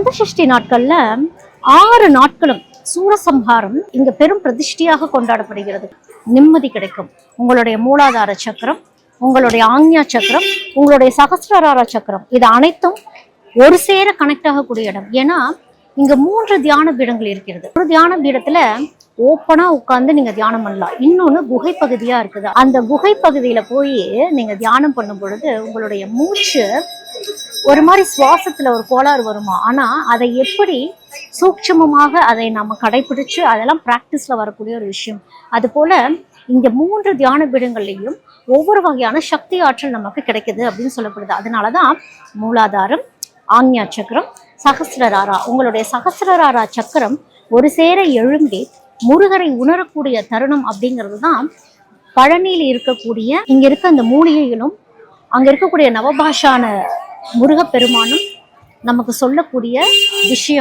கந்தசஷ்டி நாட்கள்ல ஆறு நாட்களும் சூரசம்ஹாரம் இங்க பெரும் பிரதிஷ்டியாக கொண்டாடப்படுகிறது. நிம்மதி கிடைக்கும். உங்களுடைய மூலாதார சக்கரம் உங்களுடைய ஆக்ஞா சக்கரம் உங்களுடைய சகசிரரார சக்கரம் இது அனைத்தும் ஒரு சேர கனெக்ட் ஆகக்கூடிய இடம். ஏன்னா இங்க மூன்று தியான பீடங்கள் இருக்கிறது. ஒரு தியான பீடத்துல ஓப்பனா உட்கார்ந்து நீங்க தியானம் பண்ணலாம். இன்னொன்னு குகை பகுதியா இருக்குது. அந்த குகை பகுதியில போய் நீங்க தியானம் பண்ணும் பொழுது உங்களுடைய மூச்சு ஒரு மாதிரி சுவாசத்துல ஒரு கோளாறு வருமா? ஆனா அதை எப்படி சூட்சமமாக அதை நம்ம கடைபிடிச்சு அதெல்லாம் பிராக்டிஸ்ல வரக்கூடிய ஒரு விஷயம். அது போல இந்த மூன்று தியான பீடங்கள்லையும் ஒவ்வொரு வகையான சக்தி ஆற்றல் நமக்கு கிடைக்குது அப்படின்னு சொல்லப்படுது. அதனாலதான் மூலாதாரம் ஆக்ஞா சக்கரம் சகசிரராரா உங்களுடைய சகசிரராரா சக்கரம் ஒரு சேர எழும்பி முருகரை உணரக்கூடிய தருணம் அப்படிங்கிறது தான் பழனியில் இருக்கக்கூடிய இங்க இருக்க அந்த மூலிகைகளும் அங்க இருக்கக்கூடிய நவபாஷான முருகப்பெருமானும் நமக்கு சொல்லக்கூடிய விஷயம்